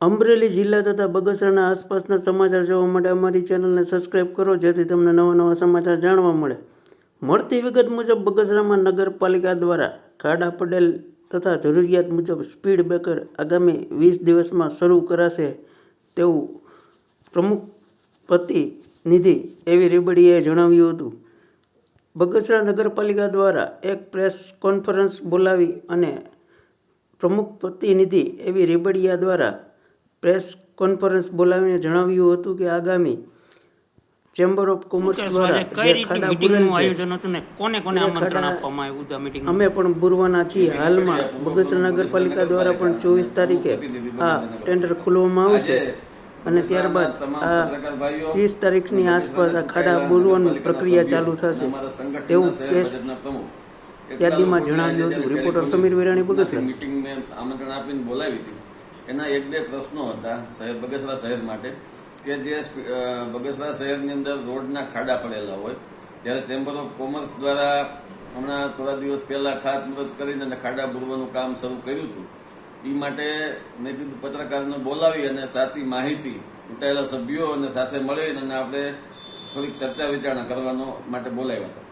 અમરેલી જિલ્લા તથા બગસરાના આસપાસના સમાચાર જોવા માટે અમારી ચેનલને સબસ્ક્રાઈબ કરો, જેથી તમને નવા નવા સમાચાર જાણવા મળે. મળતી વિગત મુજબ, બગસરામાં નગરપાલિકા દ્વારા ખાડા પડેલ તથા જરૂરિયાત મુજબ સ્પીડ બ્રેકર આગામી વીસ દિવસમાં શરૂ કરાશે તેવું પ્રમુખ પ્રતિનિધિ એવી રેબડીએ જણાવ્યું હતું. બગસરા નગરપાલિકા દ્વારા એક પ્રેસ કોન્ફરન્સ બોલાવી અને પ્રમુખ પ્રતિનિધિ એવી રેબડિયા દ્વારા પ્રેસ કોન્ફરન્સ બોલાવીને જણાવ્યું હતું કે આગામી ચેમ્બર ઓફ કોમર્સ દ્વારા જે ખાડા મીટિંગનું છે આયોજન હતું ને કોને કોને એ આમંત્રણ ખાડા- આપવામાં આવ્યું હતું આ મીટિંગ અમે પણ બુરવાના છીએ. હાલમાં બગસરા નગરપાલિકા દ્વારા પણ ચોવીસ તારીખે આ ટેન્ડર ખોલવામાં આવશે અને ત્યારબાદ આ ત્રીસ તારીખની આસપાસ આ ખાડા બોલવાની પ્રક્રિયા ચાલુ થશે. તેવું કેસ યાદીમાં જણાવ્યું હતું. રિપોર્ટર સમીર વિરાણી બગસરા. મીટિંગ આમંત્રણ આપીને બોલાવી હતી એના એક બે પ્રશ્નો હતા શહેર બગસરા શહેર માટે, કે જે બગસરા શહેરની અંદર રોડના ખાડા પડેલા હોય, ત્યારે ચેમ્બર ઓફ કોમર્સ દ્વારા હમણાં થોડા દિવસ પહેલા ખાતમુહૂર્ત કરીને અને ખાડા પૂરવાનું કામ શરૂ કર્યું હતું. એ માટે મેં કીધું પત્રકારને બોલાવી અને સાચી માહિતી ચૂંટાયેલા સભ્યો અને સાથે મળીને અને આપણે થોડીક ચર્ચા વિચારણા કરવાનો માટે બોલાવ્યા હતા.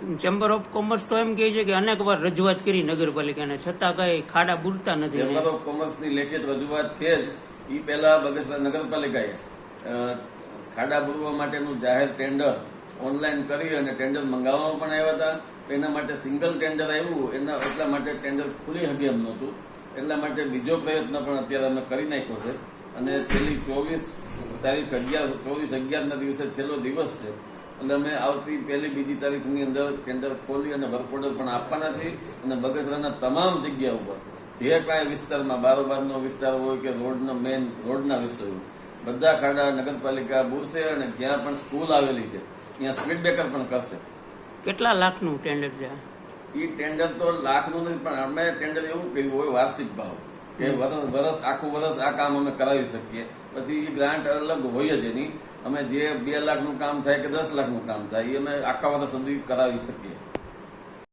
ચેમ્બર ઓફ કોમર્સ તો એમ કહે છે કે અનેક વાર રજૂઆત કરી નગરપાલિકાને, છતાં કઈ ખાડા બુરતા નથી. ચેમ્બર ઓફ કોમર્સની લેખિત રજૂઆત છે જ. એ પહેલા બગસરા નગરપાલિકાએ ખાડા પૂરવા માટેનું જાહેર ટેન્ડર ઓનલાઈન કરી અને ટેન્ડર મંગાવવામાં પણ આવ્યા હતા. એના માટે સિંગલ ટેન્ડર આવ્યું. એના, એટલા માટે ટેન્ડર ખુલી હકી એમ નહોતું. એટલા માટે બીજો પ્રયત્ન પણ અત્યારે અમે કરી નાખ્યો છે. અને છેલ્લી ચોવીસ તારીખ અગિયાર, ચોવીસ અગિયારના દિવસે છેલ્લો દિવસ છે. એટલે અમે આવતી પહેલી બીજી તારીખની અંદર ટેન્ડર ખોલી અને વર્ક ઓર્ડર પણ આપવાના છે અને બગસરાના તમામ જગ્યા ઉપર જે કાંઈ વિસ્તારમાં બારોબારનો વિસ્તાર હોય કે રોડનો મેઇન રોડના વિષયો બધા ખાડા નગરપાલિકા બુરશે અને જ્યાં પણ સ્કૂલ આવેલી છે. ત્યાં સ્પીડ બ્રેકર પણ કરશે. કેટલા લાખનું ટેન્ડર છે? એ ટેન્ડર તો લાખનું નથી પણ અમે ટેન્ડર એવું કર્યું હોય વાર્ષિક ભાવ કે વરસ વરસ આખું વરસ આ કામ અમે કરાવી શકીએ. પછી એ ગ્રાન્ટ અલગ હોય જ એની. અમે જે બે લાખનું કામ થાય કે દસ લાખનું કામ થાય, એ અમે આખા વર્ષ સુધી કરાવી શકીએ.